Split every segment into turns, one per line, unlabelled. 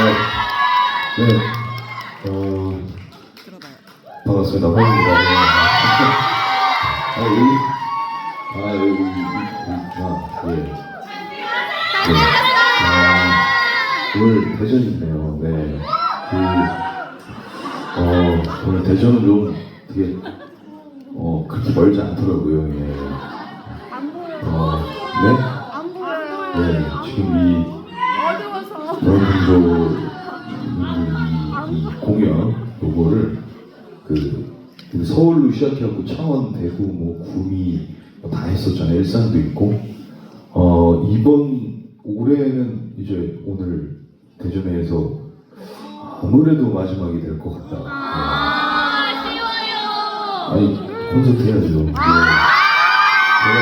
네. 어, 반갑습니다. 호입니다. 네. 아, 여기, 아, 여기, 아, 예. 네. 아, 오늘 대전이네요. 네. 그, 어, 오늘 대전은 좀 되게, 어, 그렇게 멀지 않더라고요. 예. 어, 네? 네, 지금 이. 여러분도 이, 이 공연 요거를 그, 그 서울로 시작해갖고 창원, 대구, 뭐 구미 뭐 다 했었잖아요. 일산도 있고 어 이번 올해는 이제 오늘 대전에서 아무래도 마지막이 될 것 같다.
아, 쉬워요.
아니 콘서트 해야죠. 네. 제가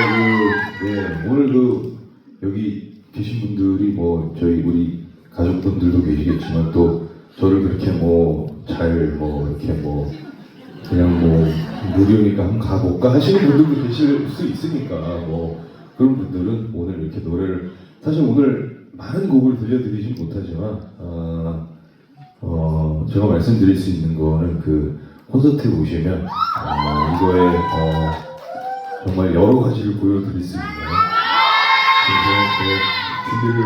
그 네, 오늘 그 여기 계신 분들이 뭐 저희 우리 가족분들도 계시겠지만 또 저를 그렇게 뭐잘뭐 이렇게 뭐 그냥 뭐 무료니까 한번 가볼까 하시는 분들도 계실 수 있으니까 뭐 그런 분들은 오늘 이렇게 노래를 사실 오늘 많은 곡을 들려드리진 못하지만 아, 어, 제가 말씀드릴 수 있는 거는 그 콘서트에 오시면 어, 이거에 어, 정말 여러 가지를 보여드릴 수 있는 그래서 제가 준비를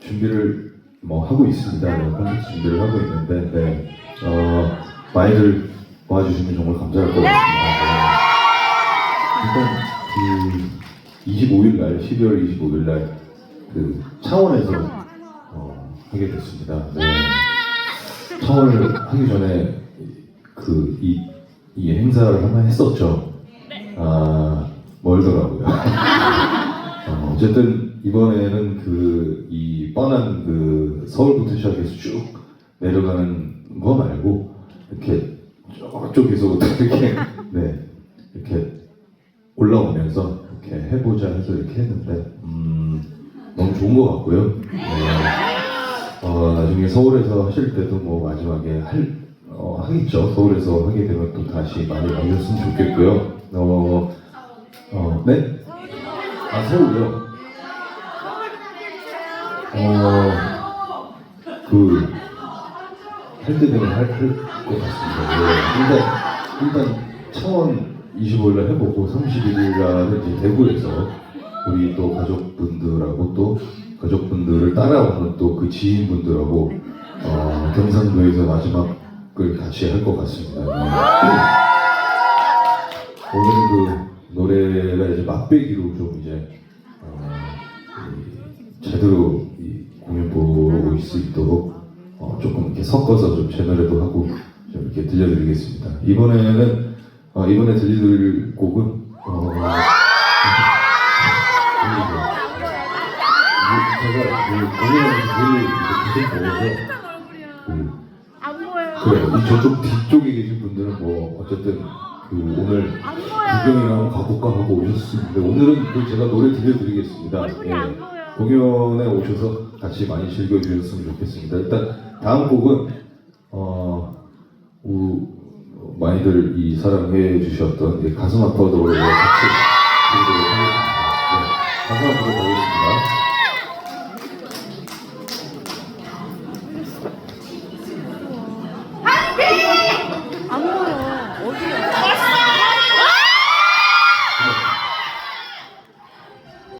준비를 뭐 하고 있습니다. 뭐 콘서트 준비를 하고 있는데 네. 어, 많이들 와주시면 정말 감사할 것 같습니다. 네. 일단 그 25일 날 12월 25일 날 그 창원에서 어, 하게 됐습니다. 네. 창원을 하기 전에 그이 이 행사를 한번 했었죠. 아 멀더라고요. 어, 어쨌든 이번에는 그 이 뻔한 그 서울부터 시작해서 쭉 내려가는 거 말고 이렇게 저쪽에서부터 이렇게 네 이렇게 올라오면서 이렇게 해보자 해서 이렇게 했는데 음, 너무 좋은 것 같고요. 네. 어, 나중에 서울에서 하실 때도 뭐 마지막에 할 어, 하겠죠. 서울에서 하게 되면 또 다시 많이 와주셨으면 좋겠고요. 어, 어, 네? 아 서울이요. 어, 그, 할 때 되면 할 것 같습니다. 네. 일단, 일단, 창원 25일날 해보고 31일날은 이제 대구에서 우리 또 가족분들하고 또 가족분들을 따라오는 또 그 지인분들하고 어, 경상도에서 마지막을 같이 할 것 같습니다. 네. 오늘 그 노래가 이제 맛배기로 좀 이제 어, 이 제대로 이 공연 보고 수 있도록 어, 조금 이렇게 섞어서 좀 제 노래도 하고 좀 이렇게 들려드리겠습니다. 이번에는 어, 이번에 들려드릴 곡은 어, 제가 그 공연을 보면서
그안 보여요.
그래요. 이 저쪽 뒤쪽에 계신 분들은 뭐 어쨌든 그 오늘 한번 가볼까 하고 오셨는데 오늘은 그 제가 노래 들려드리겠습니다.
얼굴이
예. 공연에 오셔서 같이 많이 즐겨주셨으면 좋겠습니다. 일단 다음 곡은 어, 우, 많이들 이 사랑해 주셨던 이 가슴 아파도 같이 부르도록 하겠습니다. 네, 가슴 아파도 가겠습니다.